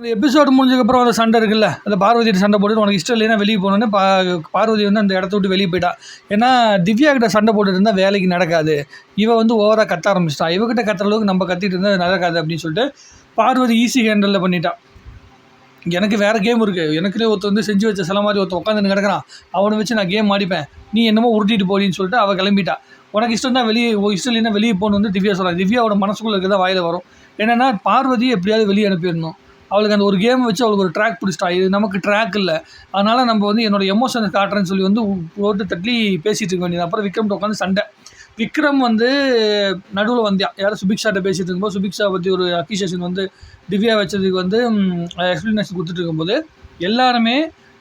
இந்த எபிசோடு முடிஞ்சதுக்கப்புறம் அந்த சண்டை இருக்குல்ல அந்த பார்வதியோட சண்டை போட்டு உனக்கு இஷ்டம் இல்லைன்னா வெளியே போகணுன்னு பா பார்வதி வந்து அந்த இடத்த விட்டு வெளியே போயிட்டா. ஏன்னா திவ்யா கிட்ட சண்டை போட்டுட்டு இருந்தால் வேலைக்கு நடக்காது. இவ வந்து ஓவராக கத்த ஆரம்பிச்சிட்டா. இவகிட்ட கத்துற அளவுக்கு நம்ம கத்திட்டு இருந்தால் நடக்காது அப்படின்னு சொல்லிட்டு பார்வதி ஈஸி ஹேண்டலில் பண்ணிட்டா. எனக்கு வேறு கேம் இருக்குது எனக்குனே ஒருத்தர் வந்து செஞ்சு வச்ச சில மாதிரி ஒருத்தர் உட்காந்து கிடக்கிறான். அவனை வச்சு நான் கேம் ஆடிப்பேன். நீ என்னமோ உருட்டிட்டு போடின்னு சொல்லிட்டு அவள் கிளம்பிட்டா. உனக்கு இஷ்டம் தான் வெளியே இஷ்டம் இல்லைன்னா வெளியே போகணும் வந்து திவ்யா சொல்கிறான் திவ்யாவோட மனசுக்குள்ளே இருக்கிறதா வாயில் வரும். என்னென்னா பார்வதி எப்படியாவது வெளியே அனுப்பிடணும். அவளுக்கு அந்த ஒரு கேம் வச்சு அவளுக்கு ஒரு ட்ராக் பிடிச்சிட்டா. இது நமக்கு ட்ராக் இல்லை. அதனால் நம்ம வந்து என்னோட எமோஷனை காட்டுறேன்னு சொல்லி வந்து ஓட்டு தட்டி பேசிகிட்டு இருக்க வேண்டியது. அப்புறம் விக்ரம் உட்காந்து சண்டை. விக்ரம் வந்து நடுவில் வந்தியா. யாரும் சுபிக்ஷாட்ட பேசிகிட்டு இருக்கும்போது சுபிக்ஷா பற்றி ஒரு அக்யூசேஷன் வந்து திவ்யா வச்சதுக்கு வந்து எக்ஸ்ப்ளனேஷன் கொடுத்துட்டு இருக்கும்போது எல்லாருமே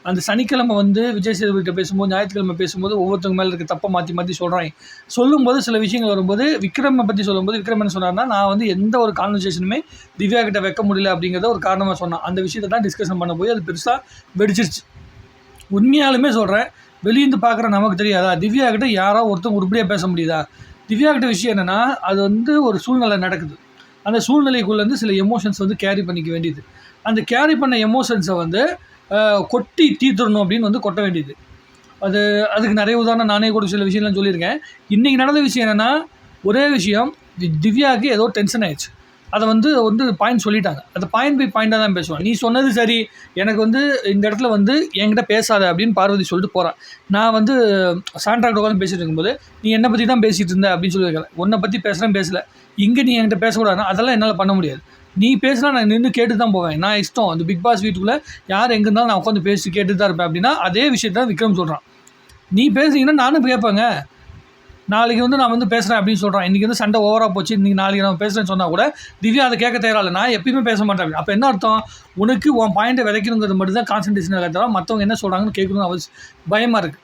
அந்த சனிக்கிழமை வந்து விஜய் சேதுபதிகிட்ட பேசும்போது ஞாயிற்றுக்கிழமை பேசும்போது ஒவ்வொருத்தவங்க மேலே இருக்க தப்பை மாற்றி மாற்றி சொல்கிறாங்க சொல்லும்போது சில விஷயங்கள் வரும்போது விக்ரமை பற்றி சொல்லும்போது விக்ரம் என்ன சொன்னார்னா நான் வந்து எந்த ஒரு கான்வர்சேஷனுமே திவ்யா கிட்ட வைக்க முடியல அப்படிங்கிறத ஒரு காரணமாக சொன்னான். அந்த விஷயத்தை தான் டிஸ்கஷன் பண்ண போய் அது பெருசாக வெடிச்சிருச்சு. உண்மையாலுமே சொல்கிறேன் வெளியிருந்து பார்க்குற நமக்கு தெரியாதா? திவ்யா கிட்ட யாரோ ஒருத்தர் உருப்படியாக பேச முடியுதா? திவ்யா கிட்ட விஷயம் என்னென்னா அது வந்து ஒரு சூழ்நிலை நடக்குது. அந்த சூழ்நிலைக்குள்ளேருந்து சில எமோஷன்ஸ் வந்து கேரி பண்ணிக்க வேண்டியது. அந்த கேரி பண்ண எமோஷன்ஸை வந்து கொட்டி தீர்த்துடணும் அப்படின்னு வந்து கொட்ட வேண்டியது. அது அதுக்கு நிறைய உதாரணம் நானே கூட சில விஷயம்லாம் சொல்லியிருக்கேன். இன்றைக்கி நடந்த விஷயம் என்னென்னா ஒரே விஷயம் தி- திவ்யாவுக்கு ஏதோ டென்ஷன் ஆயிடுச்சு. அதை வந்து வந்து பாயிண்ட் சொல்லிட்டாங்க. அந்த பாயிண்ட் பை பாயிண்டாக தான் பேசுவான். நீ சொன்னது சரி. எனக்கு வந்து இந்த இடத்துல வந்து என்கிட்ட பேசாத அப்படின்னு பார்வதி சொல்லிட்டு போகிறான் நான் வந்து சாண்ட்ராக்ட் உட்காந்து பேசிட்டு இருக்கும்போது நீ என்னை பற்றி தான் பேசிகிட்டு இருந்த அப்படின்னு சொல்லியிருக்கேன். உன்னை பற்றி பேசுகிறேன் பேசலை. இங்கே நீ என்கிட்ட பேசக்கூடாதுன்னா அதெல்லாம் என்னால் பண்ண முடியாது. நீ பேசினா நான் நின்று கேட்டு தான் போவேன். நான் இஷ்டம். அந்த பிக் பாஸ் வீட்டுக்குள்ளே யார் எங்கே இருந்தாலும் நான் உட்காந்து பேசி கேட்டு தான் இருப்பேன் அப்படின்னா அதே விஷயத்தை தான் விக்ரம் சொல்கிறான் நீ பேசுனீங்கன்னா நானும் கேட்பேங்க. நாளைக்கு வந்து நான் வந்து பேசுகிறேன் அப்படின்னு சொல்கிறேன் இன்றைக்கி வந்து சண்டை ஓவராக போச்சு. இன்றைக்கி நாளைக்கு நான் பேசுகிறேன்னு சொன்னால் கூட திவ்யா அதை கேட்க தயாரில்ல நான் எப்பயுமே பேச மாட்டேன் அப்போ என்ன அர்த்தம்? உனக்கு உன் பாயிண்ட்டை விதைக்கணுங்கிறது மட்டும் தான் கான்சன்ட்ரேஷன் தவிர மற்றவங்க என்ன சொல்கிறாங்கன்னு கேட்கணும்னு அவசியம் பயமாக இருக்குது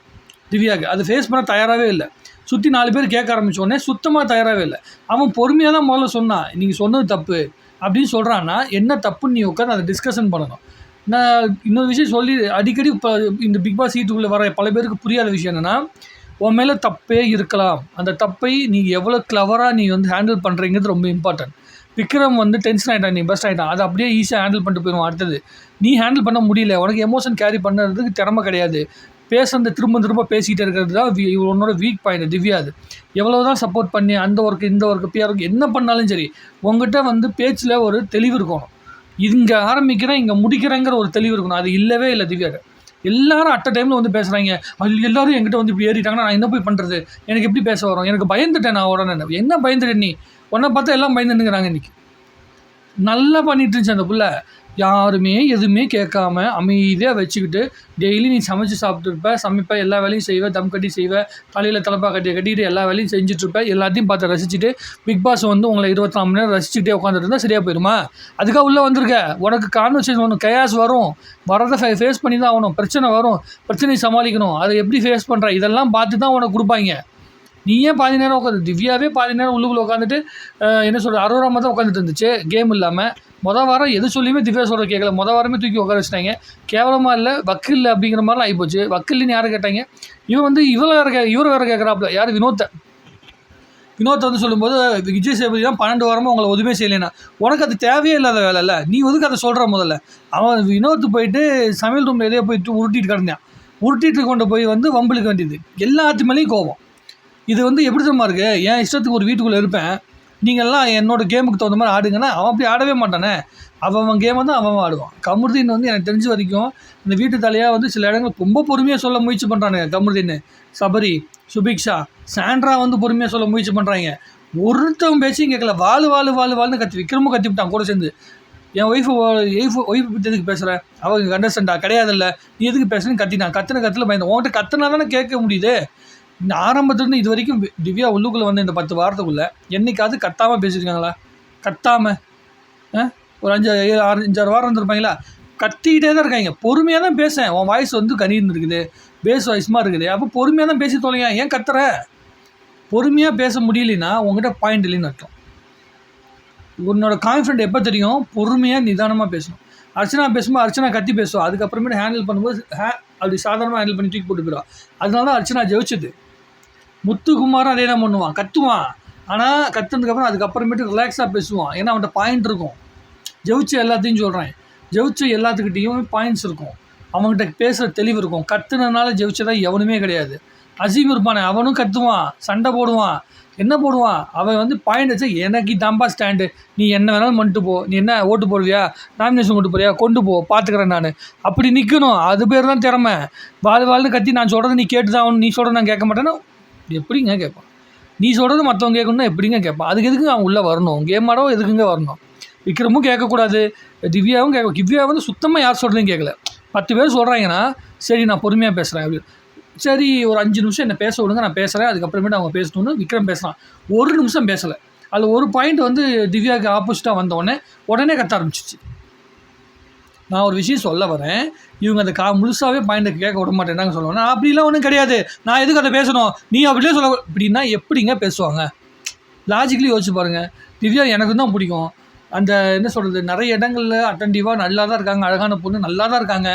திவ்யாவுக்கு. அது ஃபேஸ் பண்ண தயாராகவே இல்லை. சுற்றி நாலு பேர் கேட்க ஆரம்பிச்ச உடனே சுத்தமாக தயாராகவே இல்லை. அவன் பொறுமையாக தான் முதல்ல சொன்னான். நீங்கள் சொன்னது தப்பு. அப்படின்னு சொல்கிறான்னா என்ன தப்புன்னு நீ உட்காந்து அதை டிஸ்கஷன் பண்ணணும். நான் இன்னொரு விஷயம் சொல்லி அடிக்கடி இப்போ இந்த பிக் பாஸ் சீட்டுக்குள்ளே வர பல பேருக்கு புரியாத விஷயம் என்னென்னா உன் மேலே தப்பே இருக்கலாம். அந்த தப்பை நீ எவ்வளோ கிளவராக நீ வந்து ஹேண்டில் பண்ணுறீங்கிறது ரொம்ப இம்பார்ட்டன்ட் விக்ரம் வந்து டென்ஷன் ஆகிட்டான் நீ பெஸ்ட் ஆகிட்டான் அதை அப்படியே ஈஸியாக ஹேண்டில் பண்ணிட்டு போயிடும் அடுத்தது. நீ ஹேண்டில் பண்ண முடியல. உனக்கு எமோஷன் கேரி பண்ணுறதுக்கு திறமை கிடையாது. பேசுகிறது திரும்ப திரும்ப பேசிக்கிட்டே இருக்கிறது தான் வி- உன்னோட வீக் பாயிண்ட் திவ்யா அது. எவ்வளோ தான் சப்போர்ட் பண்ணி அந்த ஒர்க்கு இந்த ஒர்க்கு பிஆர் என்ன பண்ணாலும் சரி உங்ககிட்ட வந்து பேச்சில் ஒரு தெளிவு இருக்கணும். இங்கே ஆரம்பிக்கிறேன் இங்கே முடிக்கிறேங்கிற ஒரு தெளிவு இருக்கணும். அது இல்லவே இல்லை திவ்யாட்ட எல்லாரும் அட்ட டைமில் வந்து பேசுகிறாங்க அது எல்லோரும் என்கிட்ட வந்து இப்படி ஏறிட்டாங்கன்னா நான் என்ன போய் பண்ணுறது எனக்கு எப்படி பேச வரும்? எனக்கு பயந்துட்டேன் நான் உடனே. என்ன பயந்துட்டேன் நீ? உன்னை பார்த்தா எல்லாம் பயந்துட்டுங்கிறாங்க இன்னைக்கு. நல்லா பண்ணிட்டு இருந்துச்சு அந்த பிள்ளை. யாருமே எதுவுமே கேட்காம அமைதியாக வச்சுக்கிட்டு டெய்லி நீ சமைச்சு சாப்பிட்டுருப்ப சமைப்ப எல்லா வேலையும் செய்வ தம் கட்டி செய்வ தலையில் தலப்பா கட்டி கட்டிக்கிட்டு எல்லா வேலையும் செஞ்சுட்ருப்ப எல்லாத்தையும் பார்த்து ரசிச்சுட்டு பிக் பாஸ் வந்து உங்களை இருபத்தி நாலு மணி நேரம் ரசிச்சுட்டே உட்காந்துட்டு இருந்தால் சரியாக போயிடுமா அதுக்காக உள்ளே வந்திருக்க. உனக்கு கான்வர்சேஷன் ஒன்று கயாஸ் வரும். வரதை ஃபே ஃபேஸ் பண்ணி தான் ஆகணும். பிரச்சனை வரும். பிரச்சனையை சமாளிக்கணும். அதை எப்படி ஃபேஸ் பண்ணுற இதெல்லாம் பார்த்து தான் உனக்கு கொடுப்பாங்க. நீ ஏன் பாதி நேரம் உட்காந்து திவ்யாவே பாதி நேரம் உள்ளுக்குள்ளே உட்காந்துட்டு என்ன சொல்கிறது அரோராம தான் உட்காந்துட்டு இருந்துச்சு. கேம் இல்லாமல் மொதல் வாரம் எது சொல்லியுமே திவ்யா சொல்கிற கேட்கல மொதல் வாரமே தூக்கி உட்கார வச்சிட்டாங்க. கேவலமாக இல்லை வக்கு இல்லை அப்படிங்கிற மாதிரிலாம் ஆகிப்போச்சு வக்கு இல்லைன்னு யாரை கேட்டாங்க? இவன் வந்து இவளை வேறு கே இவர் வேறு கேட்குறாப்புல யார்? வினோத்தை. வினோத்தை வந்து சொல்லும்போது விஜய் சேதுபதி தான் பன்னெண்டு வாரமாக உங்களை ஒதுமே செய்யலைனா உனக்கு அது தேவையே இல்லாத வேலை இல்லை. நீ ஒதுக்கு அதை சொல்கிற முதல்ல. அவன் வினோத்து போயிட்டு சமையல் ரூமில் எதையோ போயிட்டு உருட்டிட்டு கிடந்தான். உருட்டிட்டு கொண்டு போய் வந்து வம்பிழுக்க வேண்டியது. எல்லாத்து மேலேயும் கோபம். இது வந்து எப்படி தெரியுமா இருக்குது என் இஷ்டத்துக்கு ஒரு வீட்டுக்குள்ளே இருப்பேன். நீங்கள்லாம் என்னோட கேமுக்கு தகுந்த மாதிரி ஆடுங்கன்னா அவன் அப்படி ஆடவே மாட்டானே. அவன் அவன் கேமை தான் அவன் ஆடுவான். கமருதீன் வந்து எனக்கு தெரிஞ்ச வரைக்கும் இந்த வீட்டு தலையாக வந்து சில இடங்கள் ரொம்ப பொறுமையாக சொல்ல முயற்சி பண்ணுறானுங்க கமருதீன் சபரி சுபிக்ஷா சாண்ட்ரா வந்து பொறுமையாக சொல்ல முயற்சி பண்ணுறாங்க ஒருத்தவன் பேசியும் கேட்கல. வாழு வாழு வாழு வாழுன்னு கத்தி விக்ரமும் கத்திவிட்டான் கூட சேர்ந்து. என் ஒய்ஃபு ஒய்ஃபு ஒய்ஃபு பற்றி எதுக்கு பேசுகிறேன் அவங்க கண்டஸ்டண்டா கிடையாதுல்ல. நீ எதுக்கு பேசுறேன்னு கத்தினான். கத்துன கத்தில் பயந்து. உன்கிட்ட கத்துனா தானே கேட்க முடியுது? இந்த ஆரம்பத்துலேருந்து இது வரைக்கும் திவ்யா உள்ளுக்குள்ளே வந்து இந்த பத்து வாரத்துக்குள்ளே என்னைக்காவது கத்தாமல் பேசியிருக்காங்களா? கத்தாமல் ஒரு அஞ்சு ஏழு ஆறு அஞ்சாறு வாரம் வந்துருப்பாங்களா? கத்திக்கிட்டே தான் இருக்காங்க. பொறுமையாக தான் பேசேன் உன் வாய்ஸ் வந்து கனின்னு இருக்குது. பேஸ் வாய்ஸ்மாக இருக்குது. அப்போ பொறுமையாக தான் பேசி தொலைங்க ஏன் கத்துற? பொறுமையாக பேச முடியலன்னா உங்ககிட்ட பாயிண்ட் இல்லைன்னு அர்த்தம். உன்னோட கான்ஃபிடென்ட் எப்போ தெரியும்? பொறுமையாக நிதானமாக பேசணும். அர்ச்சனா பேசும்போது அர்ச்சனா கத்தி பேசுவோம் அதுக்கப்புறமேட்டு ஹேண்டில் பண்ணும்போது ஹே அப்படி சாதாரணமாக ஹேண்டில் பண்ணி தூக்கி போட்டு போயிடுவா அதனால தான் அர்ச்சனா ஜெயிச்சது. முத்துக்குமாரும் அதே தான் பண்ணுவான். கத்துவான். ஆனால் கத்துனதுக்கப்புறம் அதுக்கப்புறமேட்டு ரிலாக்ஸாக பேசுவான். ஏன்னா அவன்கிட்ட பாயிண்ட் இருக்கும். ஜெயிச்ச எல்லாத்தையும் சொல்கிறேன் ஜெயிச்ச எல்லாத்துக்கிட்டேயும் பாயிண்ட்ஸ் இருக்கும். அவங்ககிட்ட பேசுகிற தெளிவு இருக்கும். கத்துனனால ஜெயிச்சதா எவனுமே கிடையாது. அசீம் இருப்பானே அவனும் கத்துவான் சண்டை போடுவான். என்ன போடுவான்? அவன் வந்து பாயிண்ட் வச்சு எனக்கு தான்ப்பா ஸ்டாண்டு நீ என்ன வேணாலும் பண்ணிட்டு போ. நீ என்ன ஓட்டு போடுவியா? நாமினேஷன் கொண்டு போறியா? கொண்டு போ. பார்த்துக்கிறேன் நான். அப்படி நிற்கணும் அது பேர் தான் திறமை. வாழ் வாழ்னு கத்தி நான் சொல்கிறது நீ கேட்டு தான் ஆகணும், நீ சொல்கிறத நான் கேட்க மாட்டேன்னா எப்படிங்க கேட்பான்? நீ சொல்கிறது மற்றவங்க கேட்கணும்னா எப்படிங்க கேட்பான்? அதுக்கு எதுக்கு அவன் உள்ளே வரணும்? கேம் ஆடவோ எதுக்குங்க வரணும்? விக்ரமும் கேட்கக்கூடாது. திவ்யாவும் கேட்க திவ்யா வந்து சுத்தமாக யார் சொல்கிறதையும் கேட்கல. பத்து பேர் சொல்கிறாங்கன்னா சரி நான் பொறுமையாக பேசுகிறேன் அப்படி. சரி ஒரு அஞ்சு நிமிஷம் என்னை பேச விடுங்க நான் பேசுகிறேன் அதுக்கப்புறமேட்டு அவங்க பேசணும்னு விக்ரம் பேசுகிறான் ஒரு நிமிஷம் பேசலை. அதில் ஒரு பாயிண்ட் வந்து திவ்யாவுக்கு ஆப்போசிட்டாக வந்தோடனே உடனே கத்த ஆரம்பிச்சிச்சு நான் ஒரு விஷயம் சொல்ல வரேன். இவங்க அந்த கா முழுசாகவே பாயிண்ட்டை கேட்க விட மாட்டேன்னாங்க சொல்லுவாங்க அப்படிலாம் ஒன்றும் கிடையாது. நான் எதுக்கு அதை பேசணும்? நீ அப்படிலாம் சொல்ல அப்படின்னா எப்படிங்க பேசுவாங்க? லாஜிக்கலி யோசிச்சு பாருங்கள் திவ்யா எனக்கு தான் பிடிக்கும். அந்த என்ன சொல்கிறது நிறைய இடங்களில் அட்டன்டிவாக நல்லா தான் இருக்காங்க அழகான பொண்ணு நல்லா தான் இருக்காங்க.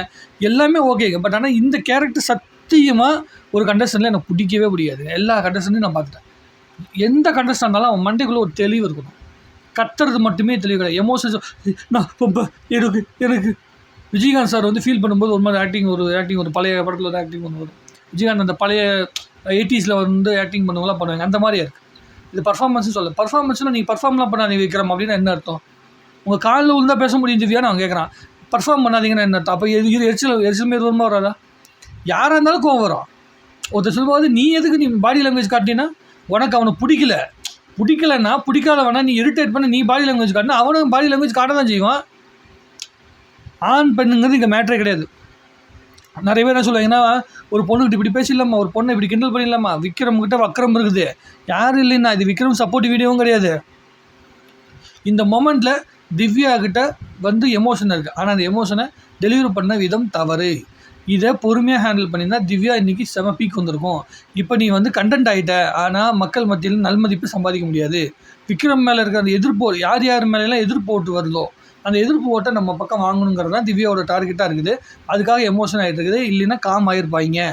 எல்லாமே ஓகேங்க பட் ஆனால் இந்த கேரக்டர் சத்தியமாக ஒரு கண்டஸ்டனில் எனக்கு பிடிக்கவே பிடிக்காது. எல்லா கண்டஸ்டனையும் நான் பார்த்துட்டேன். எந்த கண்டஸ்டன் இருந்தாலும் அவன் மண்டைக்குள்ளே ஒரு தெளிவு இருக்கணும். கத்துறது மட்டுமே தெளிவு கிடையாது. எமோஷன்ஸ் நான் ரொம்ப எனக்கு எனக்கு. விஜயகாந்த் சார் வந்து ஃபீல் பண்ணும்போது ஒரு மாதிரி ஆக்டிங் ஒரு ஆக்டிங் ஒரு பழைய படத்தில் ஒரு ஆக்டிங் ஒன்று வரும் விஜயகாந்த் அந்த பழைய எயிட்டிஸில் வந்து ஆக்டிங் பண்ணுவோம்லாம் பண்ணுவாங்க. அந்த மாதிரி இருக்குது இது பர்ஃபார்மன்ஸும் சொல்ல. பர்ஃபார்மன்ஸ்னால் நீங்கள் பர்ஃபார்ம்லாம் பண்ணாதீங்க விக்ரம் அப்படின்னு என்ன அர்த்தம்? உங்கள் காலில் விழுந்தா பேச முடியும் திவ்யான்னு அவன் கேட்குறான் பர்ஃபார்ம் பண்ணாதீங்கன்னு என்ன அர்த்தம்? அப்போ இது எரிச்சல் எரிச்சல் மாரி வருமா வராதா? யாராக இருந்தாலும் கோவம் வரும். ஒருத்தர் சொல்லும்போது நீ எதுக்கு நீ பாடி லாங்குவேஜ் காட்டினா? உனக்கு அவனை பிடிக்கல. பிடிக்கலன்னா பிடிக்காதவனா நீ இரிட்டேட் பண்ணி நீ பாடி லாங்குவேஜ் காட்டினா அவனும் பாடி லாங்குவேஜ் காட்ட தான் செய்வான். ஆண் பெண்ணுங்கிறது இங்கே மேட்ரே கிடையாது. நிறைய பேர் என்ன சொல்லுவாங்கன்னா ஒரு பொண்ணுக்கிட்ட இப்படி பேசிடலாமா? ஒரு பொண்ணை இப்படி கிண்டல் பண்ணிடலாமா? விக்ரம் கிட்ட வக்கரம் இருக்குது. யாரும் இல்லைன்னா இது விக்ரம் சப்போர்ட் வீடியோவும் கிடையாது. இந்த மொமெண்ட்டில் திவ்யா கிட்ட வந்து எமோஷன் இருக்குது ஆனால் அந்த எமோஷனை டெலிவரி பண்ண விதம் தவறு. இதை பொறுமையாக ஹேண்டில் பண்ணியிருந்தா திவ்யா இன்றைக்கி செம பீக் வந்திருக்கும். இப்போ நீ வந்து கண்டென்ட் ஆகிட்ட ஆனால் மக்கள் மத்தியில் நல்மதிப்பு சம்பாதிக்க முடியாது. விக்ரம் மேலே இருக்கிற அந்த எதிர்ப்பு யார் யார் மேலாம் எதிர்ப்போட்டு வருதோ அந்த எதிர்ப்பு ஓட்டை நம்ம பக்கம் வாங்கணுங்கிறது தான் திவ்யாவோட டார்கெட்டாக இருக்குது. அதுக்காக எமோஷன் ஆகிட்டு இருக்குது. இல்லைன்னா காம் ஆகிருப்பாங்க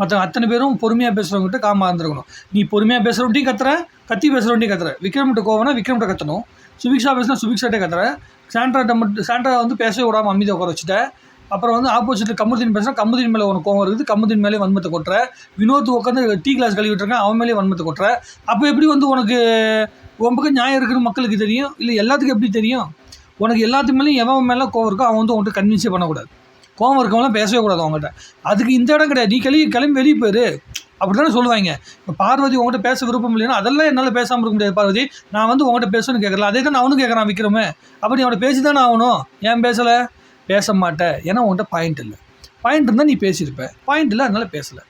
மற்ற அத்தனை பேரும் பொறுமையாக பேசுகிறவங்ககிட்ட காமாக இருந்திருக்கணும். நீ பொறுமையாக பேசுகிறவன்ட்டையும் கத்துற கத்தி பேசுகிறவன்ட்டையும் கத்துற. விக்ரம்கிட்ட கோவனா விக்ரம்கிட்ட கத்தணும். சுபிக்ஷா பேசினா சுபிக்ஷாட்டே கத்துற. சாண்ட்ராட்ட மட்டும் சாண்ட்ரா வந்து பேசவே விடாமல் அமைதியை உட்கார வச்சுட்டேன் அப்புறம் வந்து ஆப்போசிட்டில் கமுதின் பேசினா கமுதின் மேலே உனக்கு கோவம் இருக்குது கமுதின் மேலே வன்மத்தை கொட்டுற. வினோத் உட்காந்து டீ கிளாஸ் கழுவிட்டுருக்கான் அவன் மேலே வன்மத்தை கொட்டுற. அப்போ எப்படி வந்து உனக்கு உன் பக்கம் நியாயம் இருக்குன்னு மக்களுக்கு தெரியும்? இல்லை எல்லாத்துக்கும் எப்படி தெரியும்? உனக்கு எல்லாத்து மேலேயும் எவன் மேலே கோவம் இருக்கோ அவன் வந்து உன்கிட்ட கன்வின்ஸே பண்ணக்கூடாது. கோவம் இருக்கவங்களாம் பேசவே கூடாது அவங்ககிட்ட. அதுக்கு இந்த இடம் கிடையாது. நீ கிளம்பி கிளம்பி வெளியே போயிரு. அப்படி தானே சொல்லுவாங்க. இப்போ பார்வதி உங்கள்கிட்ட பேச விருப்பம் இல்லைன்னா அதெல்லாம் என்னால் பேசாமல் இருக்க முடியாது பார்வதி. நான் வந்து உங்கள்கிட்ட பேசணும்னு கேட்கல அதே தான் அவனும் கேட்குறான் விக்ரமே. அப்போ நீ அவனை பேசி தானே ஆகணும். ஏன் பேசலை? பேச மாட்டேன் ஏன்னா உன்கிட்ட பாயிண்ட் இல்லை. பாயிண்ட் இருந்தால் நீ பேசியிருப்பேன் பாயிண்ட் இல்லை அதனால் பேசலை.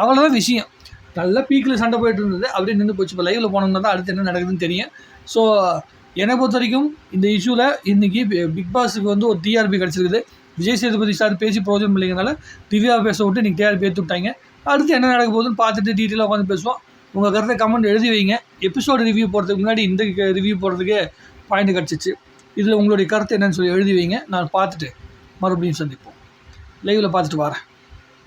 அவ்வளோதான் விஷயம். நல்லா பீக்கில் சண்டை போயிட்டு இருந்தது. அப்படியே நின்று போச்சு. இப்போ லைவில் போனோம்னா தான் அடுத்து என்ன நடக்குதுன்னு தெரியும். ஸோ என்னை பொறுத்த வரைக்கும் இந்த இஷ்யூவில் இன்றைக்கி பிக் பாஸுக்கு வந்து ஒரு டிஆர்பி கிடச்சிருக்குது. விஜய் சேதுபதி சார் பேசி பிரோஜனம் இல்லைங்கனால திவ்யா பேச விட்டு இன்றைக்கி டிஆர்பி ஏற்றி விட்டாங்க. அடுத்து என்ன நடக்க போகுதுன்னு பார்த்துட்டு டீட்டெயிலாக உட்காந்து பேசுவோம். உங்கள் கருத்தை கமெண்ட் எழுதி வைங்க. எபிசோடு ரிவ்யூ போடுறதுக்கு முன்னாடி இந்த ரிவ்யூ போடுறதுக்கு பாயிண்ட் கிடச்சிச்சு. இதில் உங்களுடைய கருத்து என்னன்னு சொல்லி எழுதி வைங்க. நான் பார்த்துட்டு மறுபடியும் சந்திப்போம். லைவில் பார்த்துட்டு வரேன்.